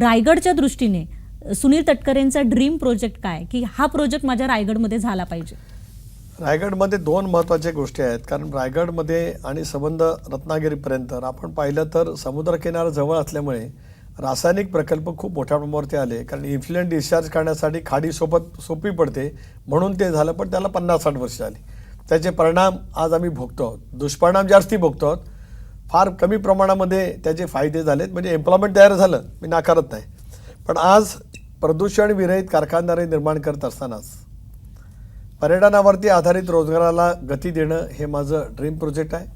रायगडच्या दृष्टीने Sunil तटकरेंचा dream project काय? की हा प्रोजेक्ट माझ्या रायगडमध्ये झाला पाहिजे. रायगडमध्ये दोन महत्त्वाच्या गोष्टी आहेत. कारण रायगडमध्ये आणि संबंध रत्नागिरीपर्यंत आपण पाहिलं तर समुद्रकिनारा जवळ असल्यामुळे रासायनिक प्रकल्प खूप मोठ्या प्रमाणावरती आले. कारण इन्फ्लुएंट डिस्चार्ज करण्यासाठी खाडी सोबत सोपी पडते. म्हणून ते झालं पण त्याला पन्नास साठ वर्ष आली त्याचे परिणाम आज आम्ही भोगतो आहोत. दुष्परिणाम जास्ती भोगतो आहोत. फार कमी प्रमाणामध्ये त्याचे फायदे झालेत. म्हणजे एम्प्लॉयमेंट तयार झालं. मी नाकारत नाही. पण आज प्रदूषण विरहित कारखानदारी निर्माण करत असतानाच पर्यटनावरती आधारित रोजगाराला गती देणं हे माझं ड्रीम प्रोजेक्ट आहे.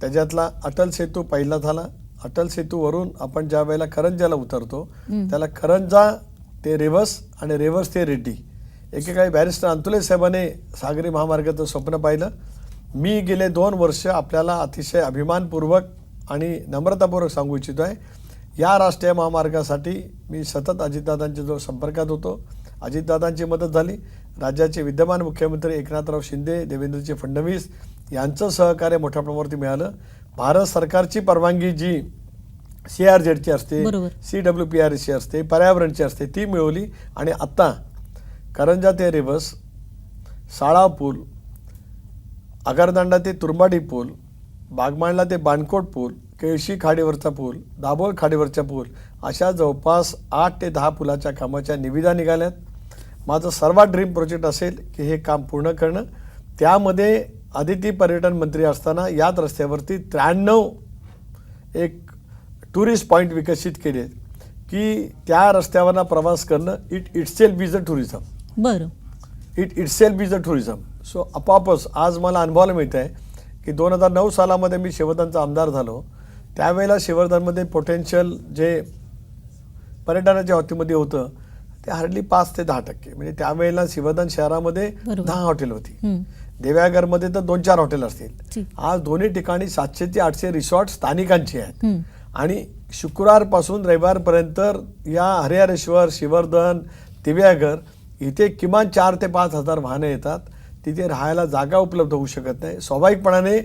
त्याच्यातला अटल सेतू पहिला झाला. अटल सेतूवरून आपण ज्या वेळेला करंजाला उतरतो त्याला करंजा ते रेवस आणि रेवस ते रेड्डी. एकेकाळी बॅरिस्टर अंतुले साहेबांनी सागरी महामार्गाचं स्वप्न पाहिलं. मी गेले दोन वर्ष आपल्याला अतिशय अभिमानपूर्वक आणि नम्रतापूर्वक सांगू इच्छितो आहे या राष्ट्रीय महामार्गासाठी मी सतत अजितदादांच्या जो संपर्कात होतो. अजितदादांची मदत झाली. राज्याचे विद्यमान मुख्यमंत्री एकनाथराव शिंदे देवेंद्रजी फडणवीस यांचं सहकार्य मोठ्या प्रमाणावरती मिळालं. भारत सरकारची परवानगी जी सी आर झेडची असते. C W P R C असते पर्यावरणची असते ती मिळवली. आणि आत्ता करंजा ते रेवस साळा पूल आगारदांडा ते तुरंबाडी पूल बागमाळला ते बाणकोट पूल केळशी खाडीवरचा पूल दाभोळ खाडीवरचा पूल अशा जवळपास आठ ते दहा पुलाच्या कामाच्या निविदा निघाल्यात. माझं सर्वात ड्रीम प्रोजेक्ट असेल की हे काम पूर्ण करणं. त्यामध्ये आदिती पर्यटन मंत्री असताना याच रस्त्यावरती त्र्याण्णव एक टुरिस्ट पॉईंट विकसित केले की त्या रस्त्यावरनं प्रवास करणं it it self is a tourism बरं. It it self is a tourism so आपोआपच आज मला अनुभवायला मिळत आहे की दोन हजार नऊ सालामध्ये मी शिवधनचा आमदार झालो त्यावेळेला शिवर्धनमध्ये पोटेन्शियल जे पर्यटनाच्या बाबतीमध्ये होतं ते हार्डली पाच ते दहा टक्के म्हणजे त्यावेळेला शिवधन शहरामध्ये. दहा हॉटेल होती. देव्यागरमध्ये तर दोन चार हॉटेल असतील. आज दोन्ही ठिकाणी सातशे ते आठशे रिसॉर्ट स्थानिकांची आहेत. आणि शुक्रवारपासून रविवारपर्यंत या हरिहरेश्वर शिवर्धन दिव्यागर इथे किमान चार ते पाच हजार वाहनं येतात तिथे राहायला जागा उपलब्ध होऊ शकत नाही. स्वाभाविकपणाने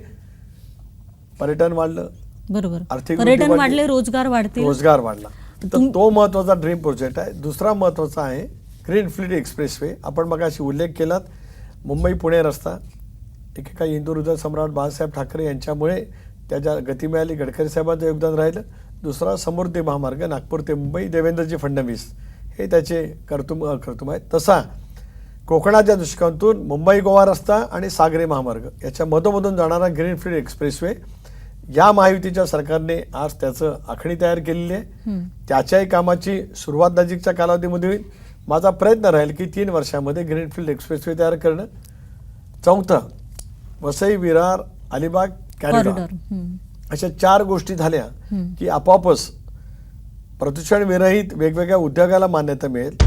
पर्यटन वाढलं. बरोबर. आर्थिक पर्यटन वाढली. रोजगार वाढतील. रोजगार वाढला. तर तो महत्त्वाचा ड्रीम प्रोजेक्ट आहे. दुसरा महत्त्वाचा आहे ग्रीनफील्ड एक्सप्रेसवे. आपण मग अशी उल्लेख केलात मुंबई पुणे रस्ता. एकेका हिंदू हृदय सम्राट बाळासाहेब ठाकरे यांच्यामुळे त्याच्या गती मिळाली गडकरी साहेबांचं योगदान राहिलं. दुसरा समृद्धी महामार्ग नागपूर ते मुंबई देवेंद्रजी फडणवीस. हे त्याचे कर्तुम कर्तुम आहेत. तसा कोकणाच्या दृष्टिकोनातून मुंबई गोवा रस्ता आणि सागरी महामार्ग याच्या मधोमधून जाणारा ग्रीनफील्ड एक्सप्रेसवे या महायुतीच्या सरकारने आज त्याचं आखणी तयार केलेली आहे. त्याच्याही कामाची सुरुवात नजीकच्या कालावधीमध्ये होईल माझा प्रयत्न राहील की तीन वर्षामध्ये ग्रीनफील्ड एक्सप्रेसवे तयार करणं चौथं वसई विरार अलिबाग कॅरिडॉर हम्म. अशा चार गोष्टी झाल्या. की आपोआपच प्रदूषण विरहित वेगवेगळ्या उद्योगाला मान्यता मिळेल